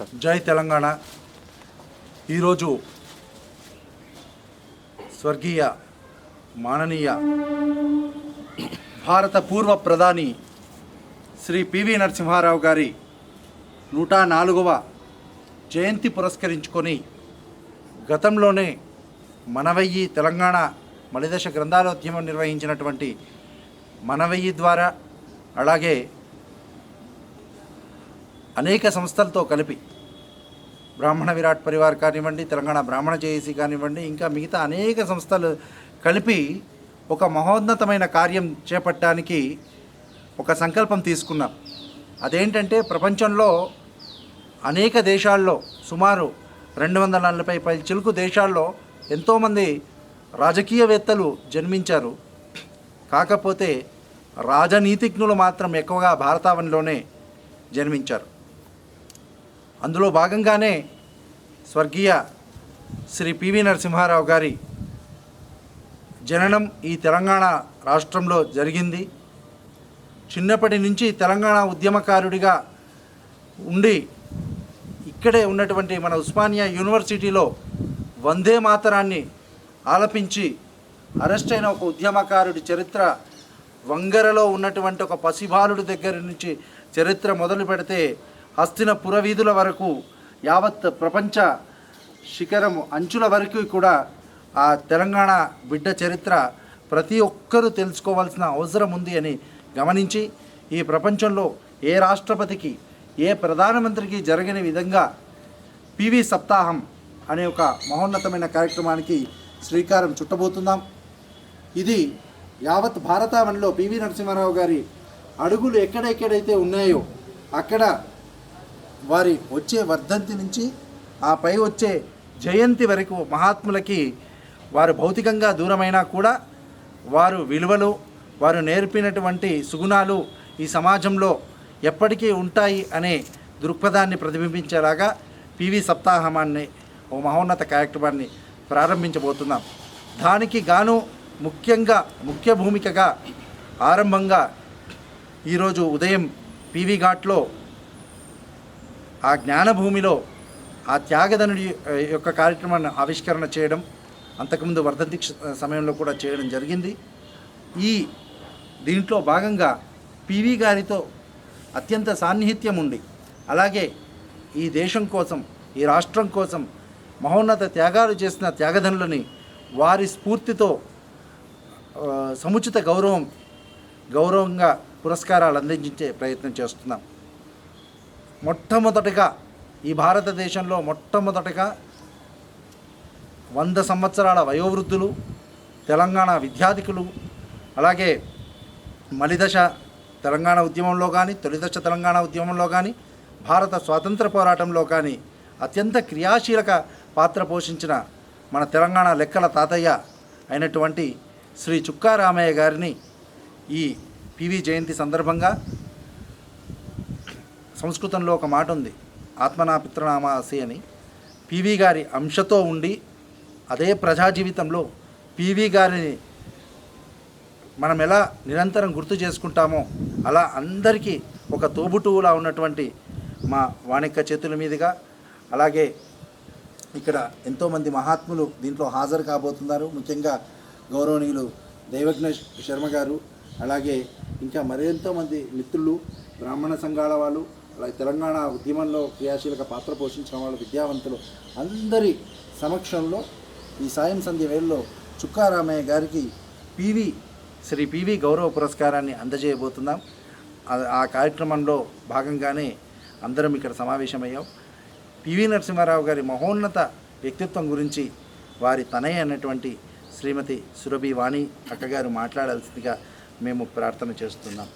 జై తెలంగాణ. ఈరోజు స్వర్గీయ మాననీయ భారత పూర్వ ప్రధాని శ్రీ పివి నరసింహారావు గారి నూట నాలుగవ జయంతి పురస్కరించుకొని గతంలోనే మనవయ్యి తెలంగాణ మలిదశ గ్రంథాలోద్యమం నిర్వహించినటువంటి మనవయ్యి ద్వారా అలాగే అనేక సంస్థలతో కలిపి బ్రాహ్మణ విరాట్ పరివార్ కానివ్వండి తెలంగాణ బ్రాహ్మణ జేఏసీ కానివ్వండి ఇంకా మిగతా అనేక సంస్థలు కలిపి ఒక మహోన్నతమైన కార్యం చేపట్టడానికి ఒక సంకల్పం తీసుకున్నాం అదేంటంటే ప్రపంచంలో అనేక దేశాల్లో సుమారు రెండు వందల నలభై పై చిలుకు దేశాల్లో ఎంతోమంది రాజకీయవేత్తలు జన్మించారు. కాకపోతే రాజనీతిజ్ఞులు మాత్రం ఎక్కువగా భారతావనిలోనే జన్మించారు. అందులో భాగంగానే స్వర్గీయ శ్రీ పివి నరసింహారావు గారి జననం ఈ తెలంగాణ రాష్ట్రంలో జరిగింది. చిన్నప్పటి నుంచి తెలంగాణ ఉద్యమకారుడిగా ఉండి ఇక్కడే ఉన్నటువంటి మన ఉస్మానియా యూనివర్సిటీలో వందే మాతరాన్ని ఆలపించి అరెస్ట్ అయిన ఒక ఉద్యమకారుడి చరిత్ర వంగరలో ఉన్నటువంటి ఒక పసిబాలుడి దగ్గర నుంచి చరిత్ర మొదలు పెడితే హస్తిన పురవీధుల వరకు యావత్ ప్రపంచ శిఖరం అంచుల వరకు కూడా ఆ తెలంగాణ బిడ్డ చరిత్ర ప్రతి ఒక్కరూ తెలుసుకోవాల్సిన అవసరం ఉంది అని గమనించి ఈ ప్రపంచంలో ఏ రాష్ట్రపతికి ఏ ప్రధానమంత్రికి జరగని విధంగా పివి సప్తాహం అనే ఒక మహోన్నతమైన కార్యక్రమానికి శ్రీకారం చుట్టబోతున్నాం. ఇది యావత్ భారతావనిలో పివి నరసింహారావు గారి అడుగులు ఎక్కడెక్కడైతే ఉన్నాయో అక్కడ వారి వచ్చే వర్ధంతి నుంచి ఆ పై వచ్చే జయంతి వరకు మహాత్ములకి వారు భౌతికంగా దూరమైనా కూడా వారు విలువలు వారు నేర్పినటువంటి సుగుణాలు ఈ సమాజంలో ఎప్పటికీ ఉంటాయి అనే దృక్పథాన్ని ప్రతిబింబించేలాగా పివి సప్తాహమాన్ని ఓ మహోన్నత కార్యక్రమాన్ని ప్రారంభించబోతున్నాం. దానికి గాను ముఖ్యంగా ముఖ్య భూమికగా ఆరంభంగా ఈరోజు ఉదయం పీవీ ఘాట్లో ఆ జ్ఞానభూమిలో ఆ త్యాగధనుడి యొక్క కార్యక్రమాన్ని ఆవిష్కరణ చేయడం అంతకుముందు వర్ధంతి సమయంలో కూడా చేయడం జరిగింది. ఈ దీంట్లో భాగంగా పివి గారితో అత్యంత సాన్నిహిత్యం ఉండి అలాగే ఈ దేశం కోసం ఈ రాష్ట్రం కోసం మహోన్నత త్యాగాలు చేసిన త్యాగధనులని వారి స్ఫూర్తితో సముచిత గౌరవం గౌరవంగా పురస్కారాలు అందించే ప్రయత్నం చేస్తున్నాం. మొట్టమొదటిగా ఈ భారతదేశంలో మొట్టమొదటిగా వంద సంవత్సరాల వయోవృద్ధులు తెలంగాణ విద్యాధికులు అలాగే మలిదశ తెలంగాణ ఉద్యమంలో కానీ తొలిదశ తెలంగాణ ఉద్యమంలో కానీ భారత స్వాతంత్ర పోరాటంలో కానీ అత్యంత క్రియాశీలక పాత్ర పోషించిన మన తెలంగాణ లెక్కల తాతయ్య అయినటువంటి శ్రీ చుక్కా రామయ్య గారిని ఈ పివి జయంతి సందర్భంగా సంస్కృతంలో ఒక మాట ఉంది. ఆత్మనా పిత్రనామాసి అని పివి గారి అంశతో ఉండి అదే ప్రజా జీవితంలో పివి గారిని మనం ఎలా నిరంతరం గుర్తు చేసుకుంటామో అలా అందరికీ ఒక తోబుటువులా ఉన్నటువంటి మా వాణిక చేతుల మీదుగా అలాగే ఇక్కడ ఎంతోమంది మహాత్ములు దీంట్లో హాజరు కాబోతున్నారు. ముఖ్యంగా గౌరవనీయులు దైవజ్ఞ శర్మ గారు అలాగే ఇంకా మరెంతో మంది మిత్రులు బ్రాహ్మణ సంఘాల వాళ్ళు తెలంగాణ ఉద్యమంలో క్రియాశీలక పాత్ర పోషించిన వాళ్ళు విద్యావంతులు అందరి సమక్షంలో ఈ సాయం సంధ్య వేళలో చుక్కారామయ్య గారికి పివి శ్రీ పివి గౌరవ పురస్కారాన్ని అందజేయబోతున్నాం. ఆ- కార్యక్రమంలో భాగంగానే అందరం ఇక్కడ సమావేశమయ్యాం. పివి నరసింహారావు గారి మహోన్నత వ్యక్తిత్వం గురించి వారి తనయ్య అన్నటువంటి శ్రీమతి సురభి వాణి అక్కగారు మాట్లాడాల్సిందిగా మేము ప్రార్థన చేస్తున్నాం.